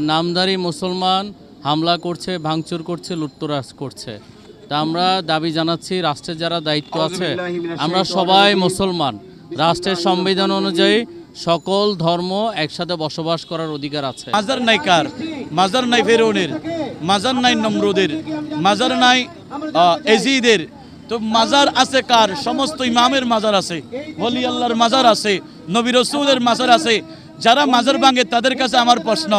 নামধারী মুসলমান হামলা করছে ভাঙচুর করছে লুটতরাজ করছে। তা আমরা দাবি জানাচ্ছি রাষ্ট্রের যারা দায়িত্ব আছে আমরা সবাই মুসলমান। রাষ্ট্রের সংবিধান অনুযায়ী সকল ধর্ম একসাথে বসবাস করার অধিকার আছে। মাজার নাই কার মাজার নাই ফেরৌনের মাজার নাই নমরুদের মাজার নাই আহ, এজিদের। তো মাজার আছে কার? সমস্ত ইমামের মাজার আছে ওলি আল্লাহর মাজার আছে নবী রসুলের মাজার আছে যারা মাজার ভাঙে, তাদের কাছে আমার প্রশ্ন,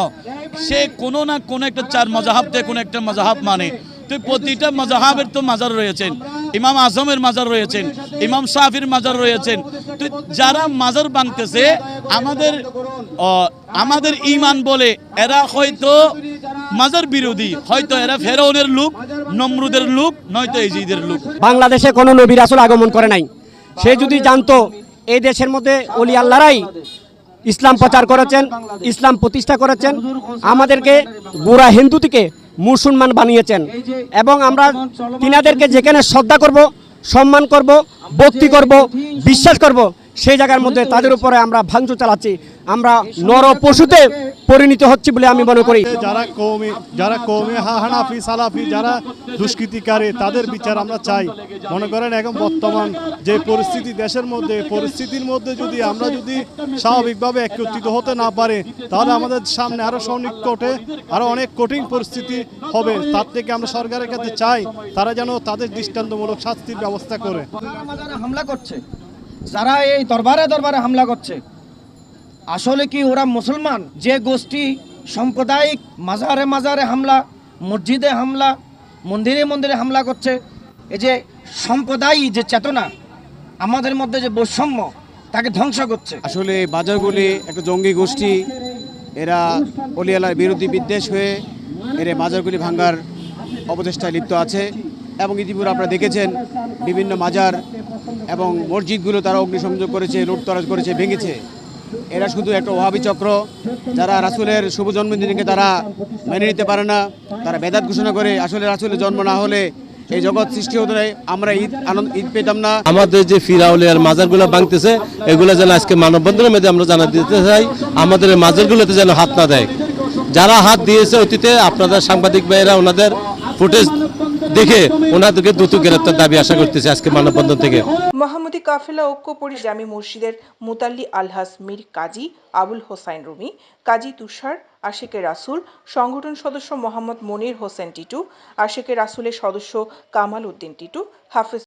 সে কোনো না কোনো একটা চার মজাহাব থেকে কোনো একটা মজাহাব মানে। তো প্রতিটা মজাহাবের তো মাজার রয়েছেন। ইমাম আজমের মাজার রয়েছেন, ইমাম সাফির মাজার রয়েছেন। তো যারা মাজার ভাঙতেছে, আমাদের আমাদের ইমান বলে, এরা হয়তো মাজার বিরোধী, হয়তো এরা ফেরাউনের লোক, নমরুদের লোক, নয়তো এজিদের লোক। বাংলাদেশে কোনো নবী রাসুল আগমন করে নাই। সে যদি জানতো, এই দেশের মধ্যে অলি আল্লাহরাই ইসলাম প্রচার করেছেন, ইসলাম প্রতিষ্ঠা করেছেন, আমাদেরকে গোড়া হিন্দু থেকে মুসলমান বানিয়েছেন। এবং আমরা তিনাদেরকে যেখানে শ্রদ্ধা করব, সম্মান করব, ভক্তি করব, বিশ্বাস করব সেই জায়গার মধ্যে তাদের উপরে আমরা ভাঙচুর চালাচ্ছি আমরা নর পশুতে পরিণত হচ্ছি বলে আমি মনে করি। যারা কৌমি যারা কৌমি হা হানাফি সালাফি যারা দুষ্কৃতিকারী তাদের বিচার আমরা চাই। মনে করেন এখন বর্তমান যে পরিস্থিতি দেশের মধ্যে পরিস্থিতির মধ্যে যদি আমরা যদি স্বাভাবিকভাবে একত্রিত হতে না পারে তাহলে আমাদের সামনে আরও সন্নিকটে আরও অনেক কঠিন পরিস্থিতি হবে। তার থেকে আমরা সরকারের কাছে চাই তারা যেন তাদের দৃষ্টান্তমূলক শাস্তির ব্যবস্থা করে। হামলা করছে যারা এই দরবারে দরবারে হামলা করছে, আসলে কি ওরা মুসলমান? যে গোষ্ঠী সাম্প্রদায়িক মাজারে মাজারে হামলা, মসজিদে হামলা, মন্দিরে মন্দিরে হামলা করছে, এই যে সম্প্রদায়ী যে চেতনা, আমাদের মধ্যে যে বৈষম্য, তাকে ধ্বংস করছে। আসলে বাজারগুলি একটা জঙ্গি গোষ্ঠী, এরা অলিয়ালার বিরোধী বিদ্বেষ হয়ে এরা মাজারগুলি ভাঙ্গার অপচেষ্টায় লিপ্ত আছে। এবং ইতিপূর্বে আপনারা দেখেছেন, বিভিন্ন মাজার এবং মসজিদগুলো তারা অগ্নিসংযোগ করেছে, লুটতরাজ করেছে, ভেঙেছে। এরা শুধু একটা ওহাবি চক্র, যারা রাসুলের শুভ জন্মদিনকে তারা মেনে নিতে পারে না, তারা বেদাত ঘোষণা করে আসলে রাসুলের জন্ম না হলে এই জগৎ সৃষ্টি হতে আমরা ঈদ আনন্দ, ঈদ পেতাম না। আমাদের যে ফিরাউলিয়ার মাজারগুলো ভাঙতেছে, এগুলো যেন আজকে মানববন্ধনের মধ্যে আমরা জানা দিতে চাই, আমাদের মাজারগুলোতে যেন হাত না দেয়। যারা হাত দিয়েছে অতীতে, আপনাদের সাংবাদিক ভাইয়েরা, ওনাদের ফুটেজ দেখে ওনাদেরকে দ্রুত গ্রেপ্তার দাবি আশা করতেছে আজকে মানববন্ধন থেকে। মহামতি কাফেলা ঐক্যপরি জামি মসজিদের মুতাল্লি আলহাস মীর কাজী আবুল হোসাইন রুমি, কাজী তুষার, আশেকে রাসুল, সংগঠন সদস্য মোহাম্মদ মনির হোসেন টিটু, আশেকে রাসুলের সদস্য কামাল উদ্দিন টিটু, হাফেজ